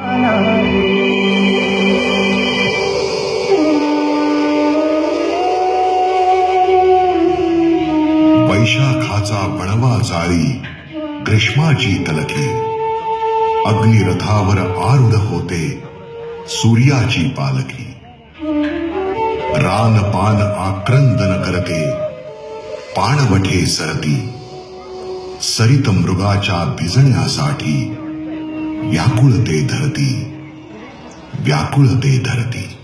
वैशाखाचा वणवा जाळी ग्रीष्माची तलखी. अग्निरथावर आरुढ होते सूर्याची पालखी. रान पान आक्रंदन करते पाणवठे सरती. सरित मृगाच्या भिजण्यासाठी व्याकुळते धरती. व्याकुळते धरती.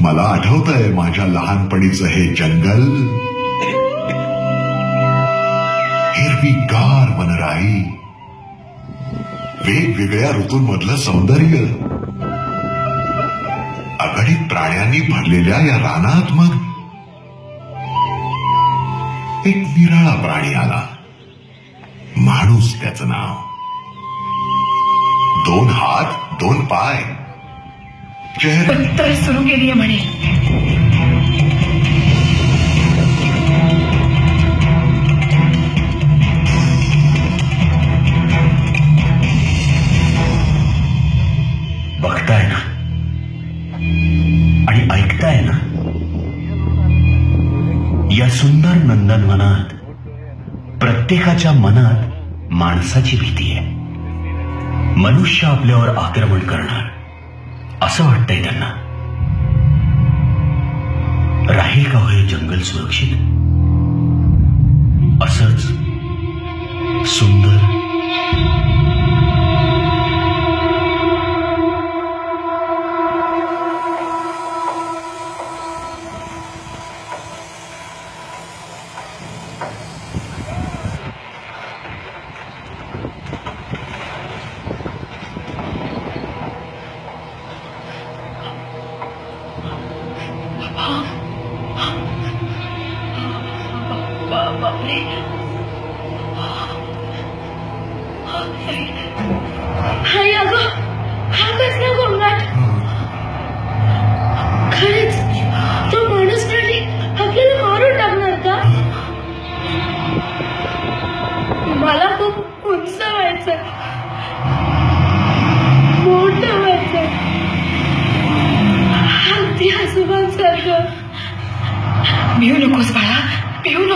मला आठवत आहे माझ्या लहानपणीचं हे जंगल. हिरवी गार वनराई. वेगवेगळ्या ऋतूंमधलं सौंदर्य. अगणित प्राण्यांनी भरलेल्या या रानात मग एक निराळा प्राणी आला. माणूस त्याचं नाव. दोन हात दोन पाय. चेहरा सुरू केली आहे म्हणे. सुंदर नंदनवनात प्रत्येकाच्या मनात माणसाची भीती आहे. मनुष्य आपल्यावर आक्रमण करणार असं वाटतंय त्यांना. राहील का हो हे जंगल सुरक्षित? असंच बापरे हाय अगं हा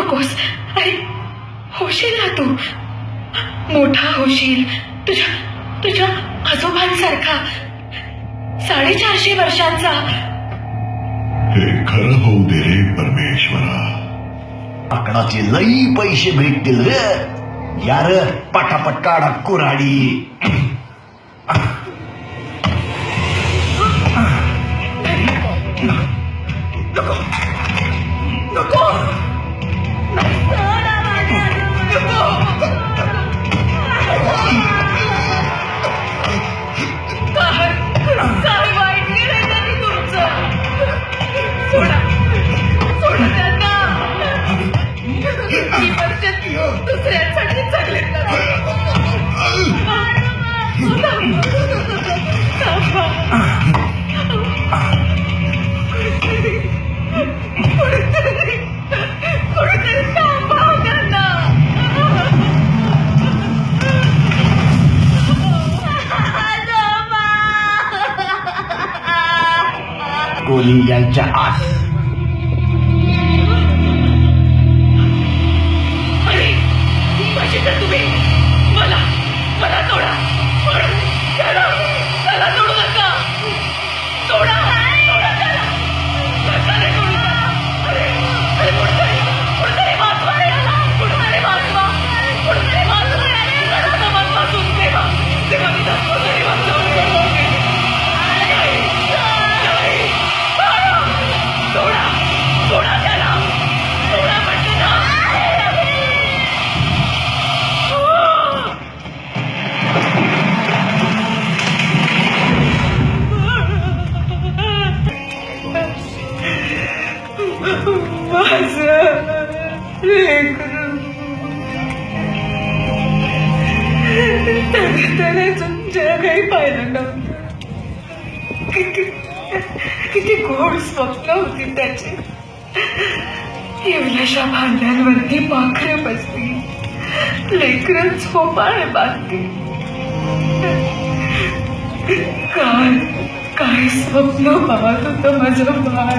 नकोस. अरे होशील ना तू? मोठा होशील. तुझ्या तुझ्या आजोबांसारखा. साडेचारशे वर्षांचा. हे खरं होऊ दे रे परमेश्वरा. आकडाचे लई पैसे भेटतील रे. यार पटापट काढा कुऱ्हाडी. Hingga. त्याने तुमच्या काही पाहिलं नव्हतं किती किती गोड स्वप्न होती त्याची एवढ्याशा भांड्यांवरती पाखरे बसली लेकरं झोपाळे बांधली काय काय स्वप्न पाहत होतं माझं बाळ?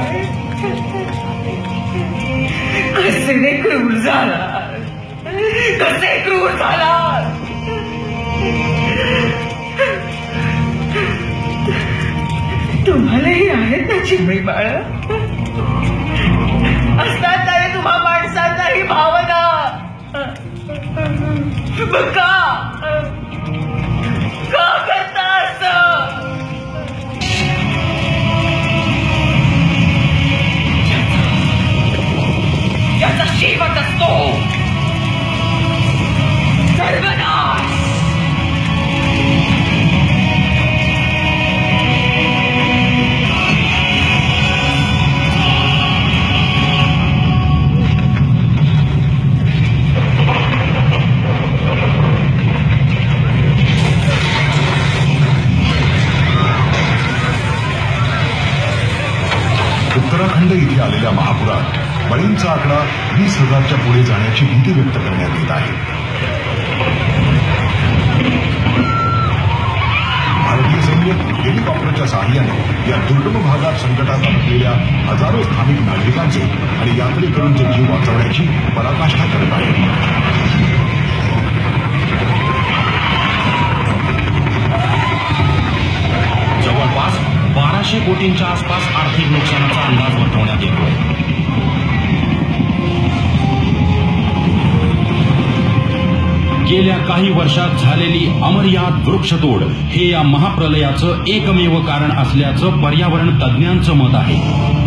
कसे रे क्रूर झाला. कसे क्रूर झाला. तुम्हालाही आहेत ना चिमणी बाळ? असतात नाही तुम्हा माणसांनाही भावना. मग का बळींचा आकडा वीस हजारच्या पुढे जाण्याची भीती व्यक्त करण्यात येत आहे. भारतीय सैन्य हेलिकॉप्टरच्या सहाय्याने या दुर्गम भागात संकटात अडकलेल्या हजारो स्थानिक नागरिकांचे आणि यात्रेकरूंचे जीव वाचवण्याची पराकाष्ठा करत आहे. गेल्या काही वर्षात झालेली अमर्याद वृक्षतोड हे या महाप्रलयाचं एकमेव कारण असल्याचं पर्यावरण तज्ज्ञांचं मत आहे.